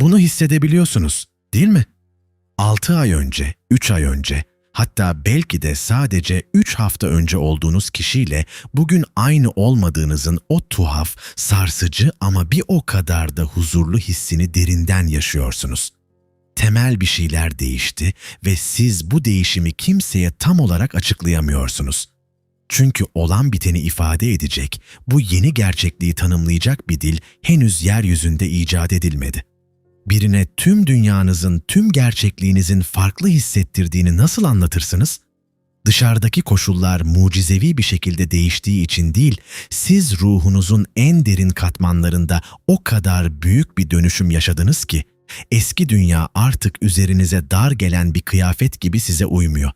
Bunu hissedebiliyorsunuz, değil mi? 6 ay önce, 3 ay önce, hatta belki de sadece 3 hafta önce olduğunuz kişiyle bugün aynı olmadığınızın o tuhaf, sarsıcı ama bir o kadar da huzurlu hissini derinden yaşıyorsunuz. Temel bir şeyler değişti ve siz bu değişimi kimseye tam olarak açıklayamıyorsunuz. Çünkü olan biteni ifade edecek, bu yeni gerçekliği tanımlayacak bir dil henüz yeryüzünde icat edilmedi. Birine tüm dünyanızın, tüm gerçekliğinizin farklı hissettirdiğini nasıl anlatırsınız? Dışarıdaki koşullar mucizevi bir şekilde değiştiği için değil, siz ruhunuzun en derin katmanlarında o kadar büyük bir dönüşüm yaşadınız ki, eski dünya artık üzerinize dar gelen bir kıyafet gibi size uymuyor.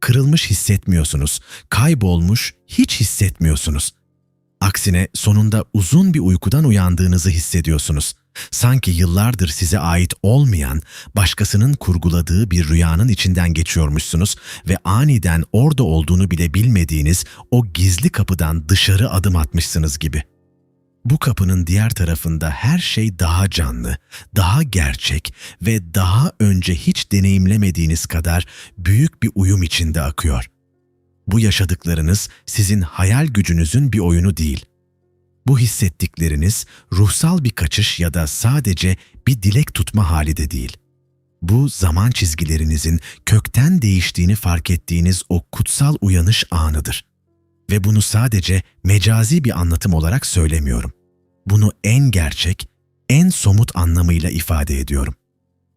Kırılmış hissetmiyorsunuz, kaybolmuş hiç hissetmiyorsunuz. Aksine sonunda uzun bir uykudan uyandığınızı hissediyorsunuz. Sanki yıllardır size ait olmayan, başkasının kurguladığı bir rüyanın içinden geçiyormuşsunuz ve aniden orada olduğunu bile bilmediğiniz o gizli kapıdan dışarı adım atmışsınız gibi. Bu kapının diğer tarafında her şey daha canlı, daha gerçek ve daha önce hiç deneyimlemediğiniz kadar büyük bir uyum içinde akıyor. Bu yaşadıklarınız sizin hayal gücünüzün bir oyunu değil. Bu hissettikleriniz ruhsal bir kaçış ya da sadece bir dilek tutma hali de değil. Bu zaman çizgilerinizin kökten değiştiğini fark ettiğiniz o kutsal uyanış anıdır. Ve bunu sadece mecazi bir anlatım olarak söylemiyorum. Bunu en gerçek, en somut anlamıyla ifade ediyorum.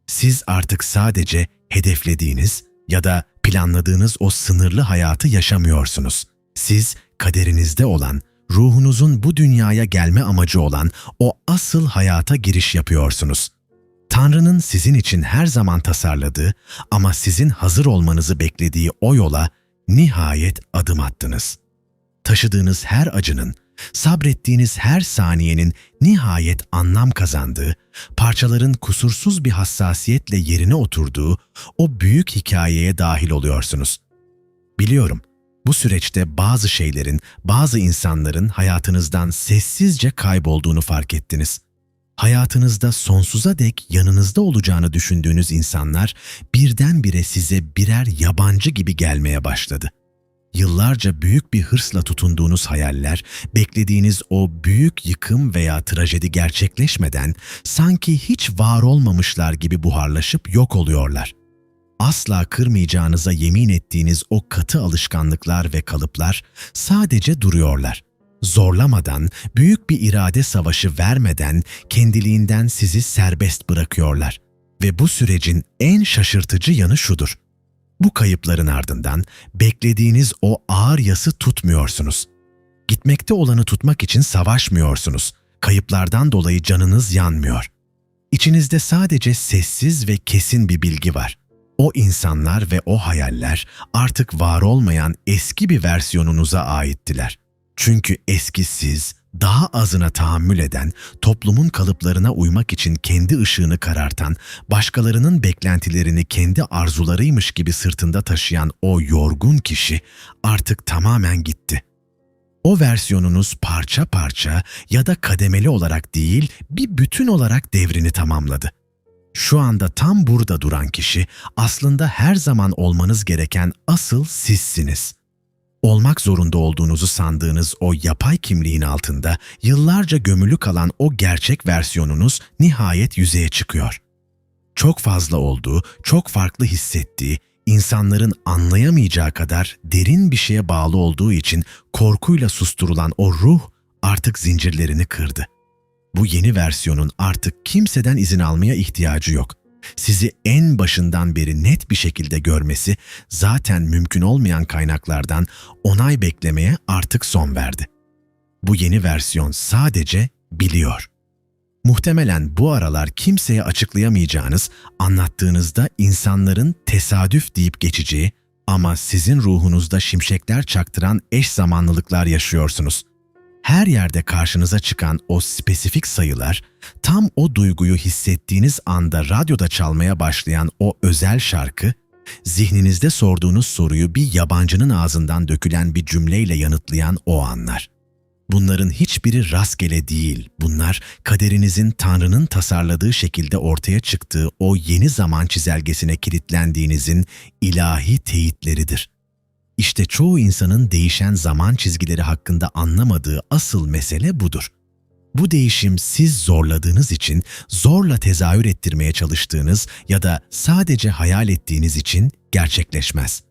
Siz artık sadece hedeflediğiniz ya da planladığınız o sınırlı hayatı yaşamıyorsunuz. Siz kaderinizde olan, ruhunuzun bu dünyaya gelme amacı olan o asıl hayata giriş yapıyorsunuz. Tanrı'nın sizin için her zaman tasarladığı ama sizin hazır olmanızı beklediği o yola nihayet adım attınız. Taşıdığınız her acının, sabrettiğiniz her saniyenin nihayet anlam kazandığı, parçaların kusursuz bir hassasiyetle yerine oturduğu o büyük hikayeye dahil oluyorsunuz. Biliyorum, bu süreçte bazı şeylerin, bazı insanların hayatınızdan sessizce kaybolduğunu fark ettiniz. Hayatınızda sonsuza dek yanınızda olacağını düşündüğünüz insanlar birdenbire size birer yabancı gibi gelmeye başladı. Yıllarca büyük bir hırsla tutunduğunuz hayaller, beklediğiniz o büyük yıkım veya trajedi gerçekleşmeden sanki hiç var olmamışlar gibi buharlaşıp yok oluyorlar asla kırmayacağınıza yemin ettiğiniz o katı alışkanlıklar ve kalıplar sadece duruyorlar. Zorlamadan, büyük bir irade savaşı vermeden kendiliğinden sizi serbest bırakıyorlar. Ve bu sürecin en şaşırtıcı yanı şudur. Bu kayıpların ardından beklediğiniz o ağır yası tutmuyorsunuz. Gitmekte olanı tutmak için savaşmıyorsunuz. Kayıplardan dolayı canınız yanmıyor. İçinizde sadece sessiz ve kesin bir bilgi var. O insanlar ve o hayaller artık var olmayan eski bir versiyonunuza aittiler. Çünkü eski siz, daha azına tahammül eden, toplumun kalıplarına uymak için kendi ışığını karartan, başkalarının beklentilerini kendi arzularıymış gibi sırtında taşıyan o yorgun kişi artık tamamen gitti. O versiyonunuz parça parça ya da kademeli olarak değil, bir bütün olarak devrini tamamladı şu anda tam burada duran kişi aslında her zaman olmanız gereken asıl sizsiniz. Olmak zorunda olduğunuzu sandığınız o yapay kimliğin altında yıllarca gömülü kalan o gerçek versiyonunuz nihayet yüzeye çıkıyor. Çok fazla olduğu, çok farklı hissettiği, insanların anlayamayacağı kadar derin bir şeye bağlı olduğu için korkuyla susturulan o ruh artık zincirlerini kırdı. Bu yeni versiyonun artık kimseden izin almaya ihtiyacı yok. Sizi en başından beri net bir şekilde görmesi zaten mümkün olmayan kaynaklardan onay beklemeye artık son verdi. Bu yeni versiyon sadece biliyor. Muhtemelen bu aralar kimseye açıklayamayacağınız, anlattığınızda insanların tesadüf deyip geçeceği ama sizin ruhunuzda şimşekler çaktıran eş zamanlılıklar yaşıyorsunuz.'' Her yerde karşınıza çıkan o spesifik sayılar, tam o duyguyu hissettiğiniz anda radyoda çalmaya başlayan o özel şarkı, zihninizde sorduğunuz soruyu bir yabancının ağzından dökülen bir cümleyle yanıtlayan o anlar. Bunların hiçbiri rastgele değil. Bunlar kaderinizin Tanrı'nın tasarladığı şekilde ortaya çıktığı o yeni zaman çizelgesine kilitlendiğinizin ilahi teyitleridir. İşte çoğu insanın değişen zaman çizgileri hakkında anlamadığı asıl mesele budur. Bu değişim siz zorladığınız için, zorla tezahür ettirmeye çalıştığınız ya da sadece hayal ettiğiniz için gerçekleşmez.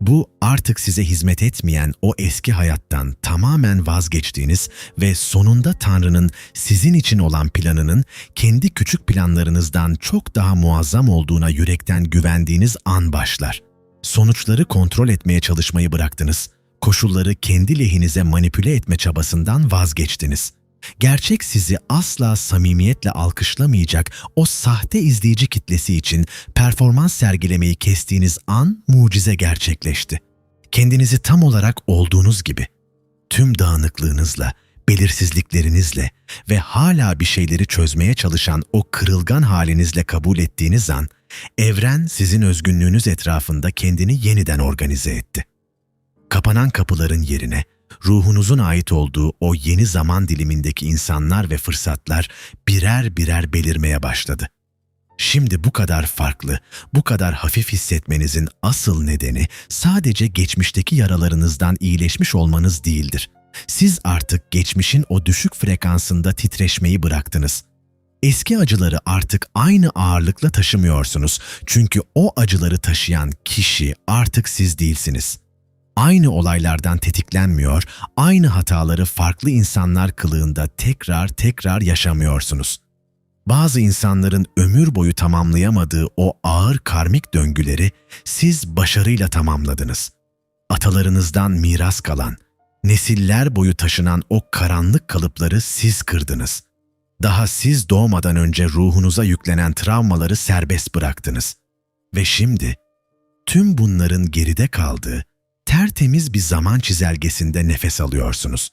Bu artık size hizmet etmeyen o eski hayattan tamamen vazgeçtiğiniz ve sonunda Tanrı'nın sizin için olan planının kendi küçük planlarınızdan çok daha muazzam olduğuna yürekten güvendiğiniz an başlar. Sonuçları kontrol etmeye çalışmayı bıraktınız. Koşulları kendi lehinize manipüle etme çabasından vazgeçtiniz. Gerçek sizi asla samimiyetle alkışlamayacak o sahte izleyici kitlesi için performans sergilemeyi kestiğiniz an mucize gerçekleşti. Kendinizi tam olarak olduğunuz gibi, tüm dağınıklığınızla, belirsizliklerinizle ve hala bir şeyleri çözmeye çalışan o kırılgan halinizle kabul ettiğiniz an, evren sizin özgünlüğünüz etrafında kendini yeniden organize etti. Kapanan kapıların yerine, ruhunuzun ait olduğu o yeni zaman dilimindeki insanlar ve fırsatlar birer birer belirmeye başladı. Şimdi bu kadar farklı, bu kadar hafif hissetmenizin asıl nedeni sadece geçmişteki yaralarınızdan iyileşmiş olmanız değildir. Siz artık geçmişin o düşük frekansında titreşmeyi bıraktınız. Eski acıları artık aynı ağırlıkla taşımıyorsunuz. Çünkü o acıları taşıyan kişi artık siz değilsiniz.'' aynı olaylardan tetiklenmiyor, aynı hataları farklı insanlar kılığında tekrar tekrar yaşamıyorsunuz. Bazı insanların ömür boyu tamamlayamadığı o ağır karmik döngüleri siz başarıyla tamamladınız. Atalarınızdan miras kalan, nesiller boyu taşınan o karanlık kalıpları siz kırdınız. Daha siz doğmadan önce ruhunuza yüklenen travmaları serbest bıraktınız. Ve şimdi tüm bunların geride kaldığı, tertemiz bir zaman çizelgesinde nefes alıyorsunuz.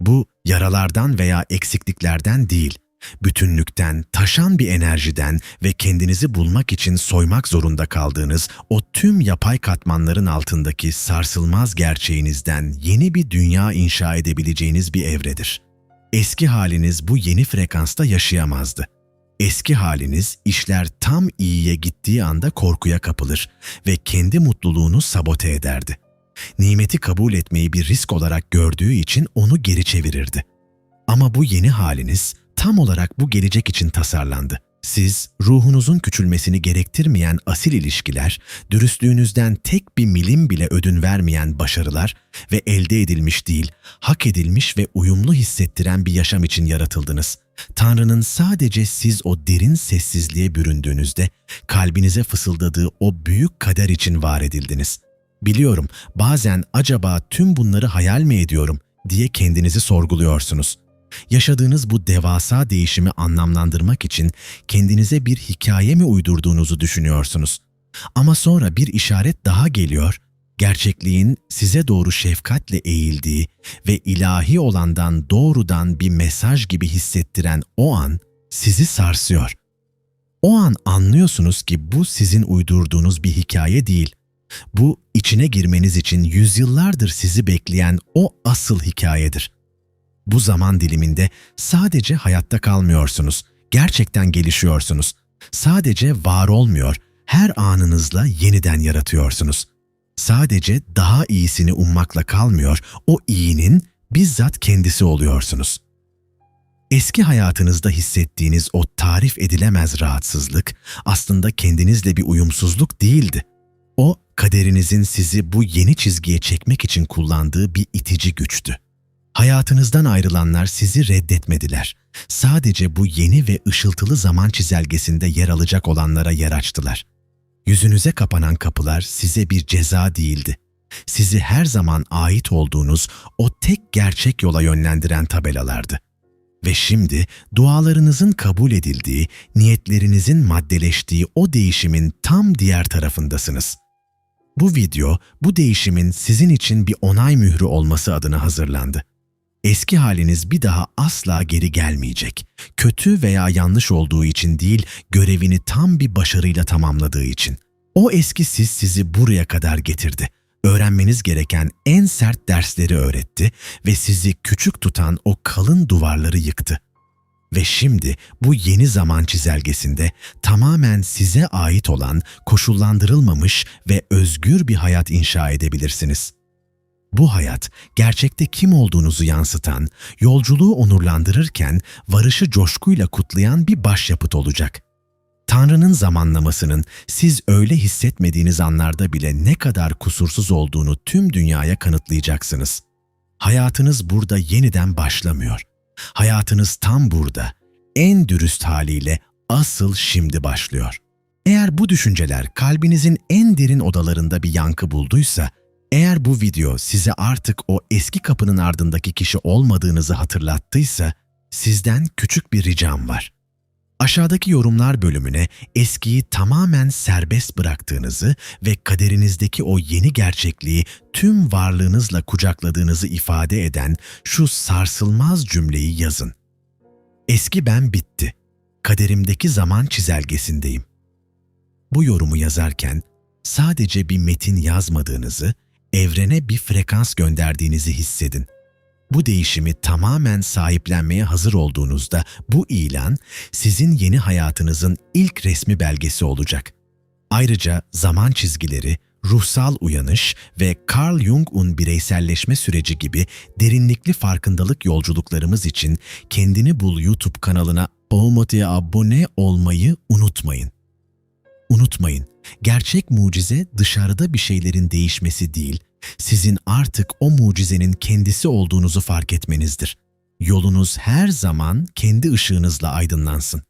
Bu yaralardan veya eksikliklerden değil, bütünlükten, taşan bir enerjiden ve kendinizi bulmak için soymak zorunda kaldığınız o tüm yapay katmanların altındaki sarsılmaz gerçeğinizden yeni bir dünya inşa edebileceğiniz bir evredir. Eski haliniz bu yeni frekansta yaşayamazdı. Eski haliniz işler tam iyiye gittiği anda korkuya kapılır ve kendi mutluluğunu sabote ederdi nimeti kabul etmeyi bir risk olarak gördüğü için onu geri çevirirdi. Ama bu yeni haliniz tam olarak bu gelecek için tasarlandı. Siz, ruhunuzun küçülmesini gerektirmeyen asil ilişkiler, dürüstlüğünüzden tek bir milim bile ödün vermeyen başarılar ve elde edilmiş değil, hak edilmiş ve uyumlu hissettiren bir yaşam için yaratıldınız. Tanrı'nın sadece siz o derin sessizliğe büründüğünüzde, kalbinize fısıldadığı o büyük kader için var edildiniz. Biliyorum bazen acaba tüm bunları hayal mi ediyorum diye kendinizi sorguluyorsunuz. Yaşadığınız bu devasa değişimi anlamlandırmak için kendinize bir hikaye mi uydurduğunuzu düşünüyorsunuz. Ama sonra bir işaret daha geliyor. Gerçekliğin size doğru şefkatle eğildiği ve ilahi olandan doğrudan bir mesaj gibi hissettiren o an sizi sarsıyor. O an anlıyorsunuz ki bu sizin uydurduğunuz bir hikaye değil. Bu içine girmeniz için yüzyıllardır sizi bekleyen o asıl hikayedir. Bu zaman diliminde sadece hayatta kalmıyorsunuz, gerçekten gelişiyorsunuz. Sadece var olmuyor, her anınızla yeniden yaratıyorsunuz. Sadece daha iyisini ummakla kalmıyor, o iyinin bizzat kendisi oluyorsunuz. Eski hayatınızda hissettiğiniz o tarif edilemez rahatsızlık aslında kendinizle bir uyumsuzluk değildi. O kaderinizin sizi bu yeni çizgiye çekmek için kullandığı bir itici güçtü. Hayatınızdan ayrılanlar sizi reddetmediler. Sadece bu yeni ve ışıltılı zaman çizelgesinde yer alacak olanlara yer açtılar. Yüzünüze kapanan kapılar size bir ceza değildi. Sizi her zaman ait olduğunuz o tek gerçek yola yönlendiren tabelalardı. Ve şimdi dualarınızın kabul edildiği, niyetlerinizin maddeleştiği o değişimin tam diğer tarafındasınız.'' Bu video bu değişimin sizin için bir onay mührü olması adına hazırlandı. Eski haliniz bir daha asla geri gelmeyecek. Kötü veya yanlış olduğu için değil, görevini tam bir başarıyla tamamladığı için. O eski siz sizi buraya kadar getirdi. öğrenmeniz gereken en sert dersleri öğretti ve sizi küçük tutan o kalın duvarları yıktı. Ve şimdi bu yeni zaman çizelgesinde tamamen size ait olan koşullandırılmamış ve özgür bir hayat inşa edebilirsiniz. Bu hayat gerçekte kim olduğunuzu yansıtan, yolculuğu onurlandırırken varışı coşkuyla kutlayan bir başyapıt olacak. Tanrı'nın zamanlamasının siz öyle hissetmediğiniz anlarda bile ne kadar kusursuz olduğunu tüm dünyaya kanıtlayacaksınız. Hayatınız burada yeniden başlamıyor. Hayatınız tam burada, en dürüst haliyle asıl şimdi başlıyor. Eğer bu düşünceler kalbinizin en derin odalarında bir yankı bulduysa, eğer bu video size artık o eski kapının ardındaki kişi olmadığınızı hatırlattıysa, sizden küçük bir ricam var. Aşağıdaki yorumlar bölümüne eskiyi tamamen serbest bıraktığınızı ve kaderinizdeki o yeni gerçekliği tüm varlığınızla kucakladığınızı ifade eden şu sarsılmaz cümleyi yazın. Eski ben bitti. Kaderimdeki zaman çizelgesindeyim. Bu yorumu yazarken sadece bir metin yazmadığınızı, evrene bir frekans gönderdiğinizi hissedin. Bu değişimi tamamen sahiplenmeye hazır olduğunuzda bu ilan sizin yeni hayatınızın ilk resmi belgesi olacak. Ayrıca zaman çizgileri, ruhsal uyanış ve Carl Jung'un bireyselleşme süreci gibi derinlikli farkındalık yolculuklarımız için Kendini Bul YouTube kanalına Olmatı'ya abone olmayı unutmayın. Unutmayın, gerçek mucize dışarıda bir şeylerin değişmesi değil, sizin artık o mucizenin kendisi olduğunuzu fark etmenizdir. Yolunuz her zaman kendi ışığınızla aydınlansın.